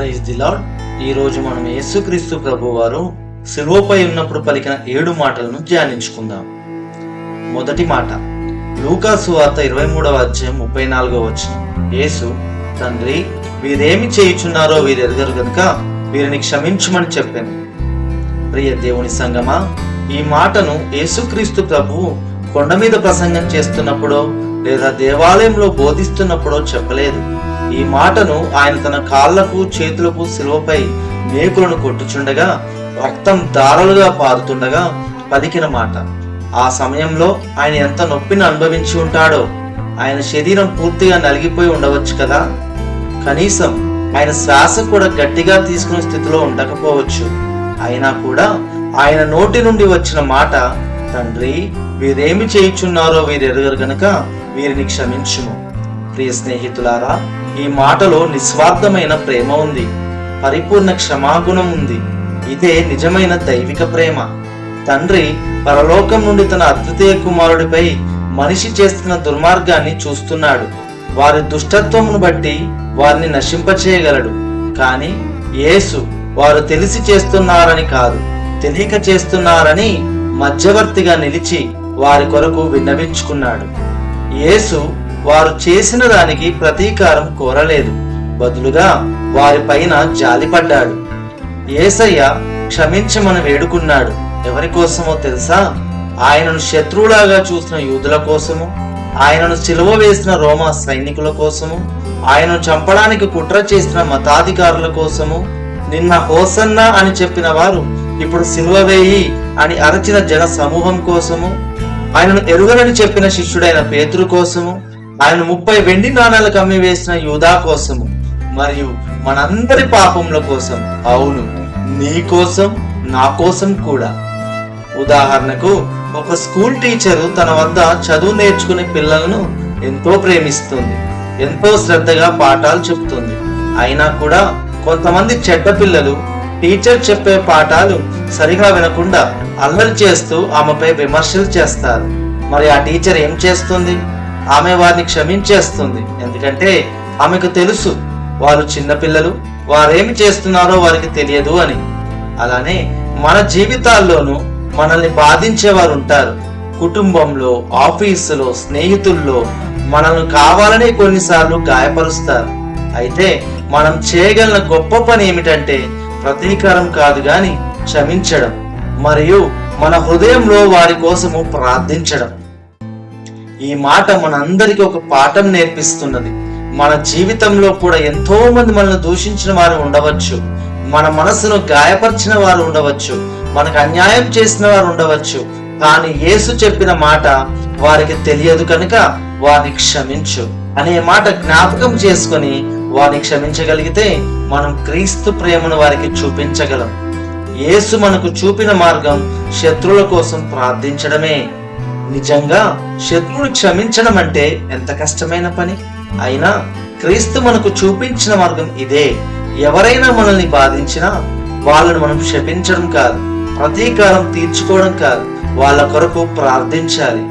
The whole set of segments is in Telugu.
ప్రైజ్ ది లాడ్ ఈ రోజు మనం యేసుక్రీస్తు ప్రభు వారు సిలువపై ఉన్నప్పుడు పలికిన ఏడు మాటలను ధ్యానించుకుందాం. మొదటి మాట లూకాసు వార్త ఇరవై మూడవ అధ్యాయం ముప్పై నాలుగో వచ్చిన యేసు తండ్రి వీరేమి చేయుచున్నారో వీరు ఎరగరు గనుక వీరిని క్షమించమని చెప్పాను. ప్రియ దేవుని సంగమా ఈ మాటను యేసుక్రీస్తు ప్రభువు కొండ మీద ప్రసంగం చేస్తున్నప్పుడో లేదా దేవాలయంలో బోధిస్తున్నప్పుడో చెప్పలేదు. ఈ మాటను ఆయన తన కాళ్ళకు చేతులకు శిలువపై మేకులను కొట్టుచుండగా రక్తం దారలుగా పారుతుండగా పలికిన మాట. ఆ సమయంలో ఆయన ఎంత నొప్పిని అనుభవించి ఉంటాడో ఆయన శరీరం పూర్తిగా నలిగిపోయి ఉండవచ్చు కదా. కనీసం ఆయన శ్వాస కూడా గట్టిగా తీసుకునే స్థితిలో ఉండకపోవచ్చు. అయినా కూడా ఆయన నోటి నుండి వచ్చిన మాట తండ్రి వీరేమి చేయుచున్నారో వీరు ఎరగరు గనుక వీరిని క్షమించుము. ప్రియ స్నేహితులారా ఈ మాటలో నిస్వార్థమైన ప్రేమ ఉంది. పరిపూర్ణ క్షమాగుణం ఉంది. ఇదే నిజమైన దైవిక ప్రేమ. తండ్రి పరలోకం నుండి తన అద్వితీయ కుమారుడిపై మనిషి చేస్తున్న దుర్మార్గాన్ని చూస్తున్నాడు. వారి దుష్టత్వమును బట్టి వారిని నశింపచేయగలడు. కానీ యేసు వారు తెలిసి చేస్తున్నారని కాదు. తెలియక చేస్తున్నారని మధ్యవర్తిగా నిలిచి వారి కొరకు విన్నవించుకున్నాడు. యేసు వారు చేసిన దానికి ప్రతీకారం కోరలేదు. బదులుగా వారి పైన జాలిపడ్డాడు ఏసయ్య క్షమించమని వేడుకున్నాడు. ఎవరి కోసమో తెలుసా? ఆయనను శత్రువులాగా చూసిన యూదుల కోసము ఆయనను సిలువ వేసిన రోమా సైనికుల కోసము ఆయనను చంపడానికి కుట్ర చేసిన మతాధికారుల కోసము నిన్న హోసన్నా అని చెప్పిన వారు ఇప్పుడు సిలువ వేయి అని అరచిన జన సమూహం కోసము ఆయనను ఎరుగనని చెప్పిన శిష్యుడైన పేతురు కోసము ఆయన ముప్పై వెండి నాణాలు అమ్మి వేసిన యూదా కోసము మరియు మనందరి పాపముల కోసం. అవును నీ కోసం నా కోసం కూడా. ఉదాహరణకు ఒక స్కూల్ టీచరు తన వద్ద చదువు నేర్చుకునే పిల్లలను ఎంతో ప్రేమిస్తుంది ఎంతో శ్రద్ధగా పాఠాలు చెప్తుంది. అయినా కూడా కొంతమంది చెడ్డ పిల్లలు టీచర్ చెప్పే పాఠాలు సరిగా వినకుండా అల్లరి చేస్తూ ఆమెపై విమర్శలు చేస్తారు. మరి ఆ టీచర్ ఏం చేస్తుంది? ఆమె వారిని క్షమించేస్తుంది. ఎందుకంటే ఆమెకు తెలుసు వారు చిన్నపిల్లలు వారేమి చేస్తున్నారో వారికి తెలియదు అని. అలానే మన జీవితాల్లోనూ మనల్ని బాధించేవారు ఉంటారు. కుటుంబంలో ఆఫీసులో స్నేహితుల్లో మనల్ని కావాలని కొన్నిసార్లు గాయపరుస్తారు. అయితే మనం చేయగలిగిన గొప్ప పని ఏమిటంటే ప్రతీకారం కాదు గాని క్షమించడం మరియు మన హృదయంలో వారి కోసము ప్రార్థించడం. ఈ మాట మనందరికీ ఒక పాఠం నేర్పిస్తున్నది. మన జీవితంలో కూడా ఎంతో మంది మనల్ని దూషించిన వారు ఉండవచ్చు. మన మనసును గాయపరిచిన వారు ఉండవచ్చు. మనకు అన్యాయం చేసిన వారు ఉండవచ్చు. కానీ యేసు చెప్పిన మాట వారికి తెలియదు కనుక వారిని క్షమించు అనే మాట జ్ఞాపకం చేసుకొని వారిని క్షమించగలిగితే మనం క్రీస్తు ప్రేమను వారికి చూపించగలం. యేసు మనకు చూపిన మార్గం శత్రువుల కోసం ప్రార్థించడమే. నిజంగా శత్రువును క్షమించడం అంటే ఎంత కష్టమైన పని? అయినా క్రీస్తు మనకు చూపించిన మార్గం ఇదే. ఎవరైనా మనల్ని బాధించినా వాళ్ళను మనం క్షమించడం కాదు ప్రతీకారం తీర్చుకోవడం కాదు వాళ్ళ కొరకు ప్రార్థించాలి.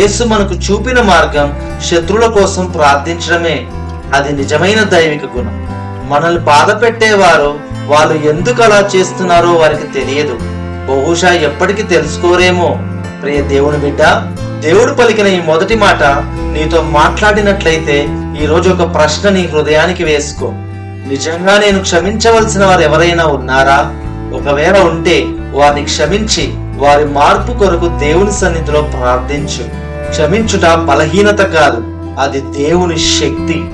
యేసు మనకు చూపిన మార్గం శత్రువుల కోసం ప్రార్థించడమే. అది నిజమైన దైవిక గుణం. మనల్ని బాధ పెట్టేవారు వాళ్ళు ఎందుకు అలా చేస్తున్నారో వారికి తెలియదు. బహుశా ఎప్పటికీ తెలుసుకోరేమో. ప్రియ దేవుని బిడ్డ దేవుడు పలికిన ఈ మొదటి మాట నీతో మాట్లాడినట్లయితే ఈ రోజు ఒక ప్రశ్న నీ హృదయానికి వేసుకో. నిజంగా నేను క్షమించవలసిన వారు ఎవరైనా ఉన్నారా? ఒకవేళ ఉంటే వారిని క్షమించి వారి మార్పు కొరకు దేవుని సన్నిధిలో ప్రార్థించు. క్షమించుట బలహీనత కాదు అది దేవుని శక్తి.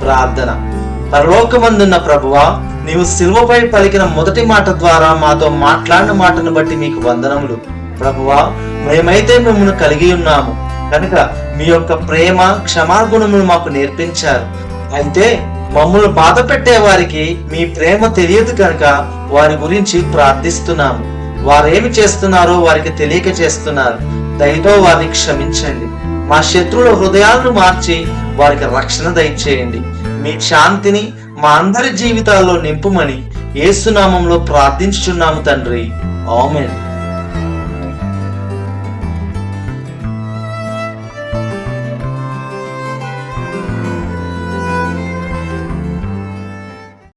ప్రార్థన. పరలోకమందున్న ప్రభువా నీవు సిల్వపై పలికిన మొదటి మాట ద్వారా మాతో మాట్లాడిన మాటను బట్టి మీకు వందనములు. ప్రభువా మేమైతే మిమ్మల్ని కలిగి ఉన్నాము. కనుక మీ యొక్క ప్రేమ క్షమాగుణములు మాకు నేర్పించారు. అయితే మమ్మల్ని బాధ పెట్టే వారికి మీ ప్రేమ తెలియదు కనుక వారి గురించి ప్రార్థిస్తున్నాము. వారేమి చేస్తున్నారో వారికి తెలియక చేస్తున్నారు. దయతో వారిని క్షమించండి. మా శత్రువుల హృదయాలను మార్చి వారికి రక్షణ దయచేయండి. మీ శాంతిని మా అందరి జీవితాల్లో నింపుమని ఏసునామంలో ప్రార్థించుచున్నాము తండ్రి. ఆమెన్.